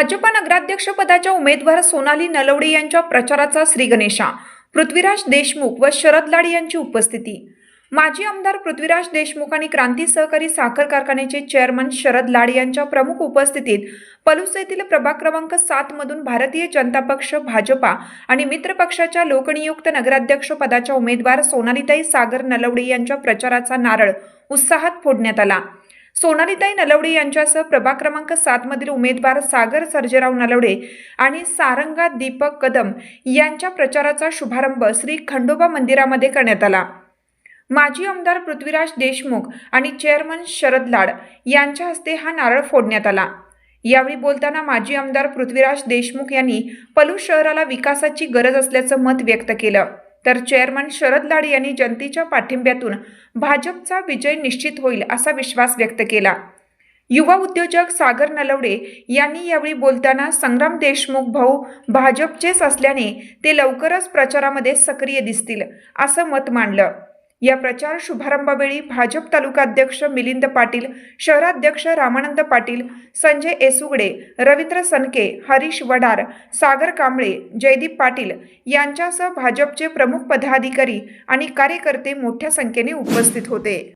भाजपा नगराध्यक्षपदाच्या उमेदवार सोनाली नलवडे यांच्या प्रचाराचा श्रीगणेशा पृथ्वीराज देशमुख व शरद लाड यांची उपस्थिती. माजी आमदार पृथ्वीराज देशमुख आणि क्रांती सहकारी साखर कारखान्याचे चेअरमन शरद लाड यांच्या प्रमुख उपस्थितीत पलूस येथील प्रभाग क्रमांक सात मधून भारतीय जनता पक्ष भाजपा आणि मित्र पक्षाच्या लोकनियुक्त नगराध्यक्ष पदाच्या उमेदवार सोनालीताई सागर नलवडे यांच्या प्रचाराचा नारळ उत्साहात फोडण्यात आला. सोनालीताई नलवडे यांच्यासह प्रभाग क्रमांक सातमधील उमेदवार सागर सर्जेराव नलवडे आणि सारंगा दीपक कदम यांच्या प्रचाराचा शुभारंभ श्री खंडोबा मंदिरामध्ये करण्यात आला. माजी आमदार पृथ्वीराज देशमुख आणि चेअरमन शरद लाड यांच्या हस्ते हा नारळ फोडण्यात आला. यावेळी बोलताना माजी आमदार पृथ्वीराज देशमुख यांनी पलू शहराला विकासाची गरज असल्याचं मत व्यक्त केलं. तर चेअरमन शरद लाड यांनी जनतेच्या पाठिंब्यातून भाजपचा विजय निश्चित होईल असा विश्वास व्यक्त केला. युवा उद्योजक सागर नलवडे यांनी यावेळी बोलताना संग्राम देशमुख भाऊ भाजपचेच असल्याने ते लवकरच प्रचारामध्ये सक्रिय दिसतील असं मत मांडलं. या प्रचार शुभारंभावेळी भाजप तालुकाध्यक्ष मिलिंद पाटील शहराध्यक्ष रामानंद पाटील संजय एसुगडे रवींद्र सनके हरीश वडार सागर कांबळे जयदीप पाटील यांच्यासह भाजपचे प्रमुख पदाधिकारी आणि कार्यकर्ते मोठ्या संख्येने उपस्थित होते.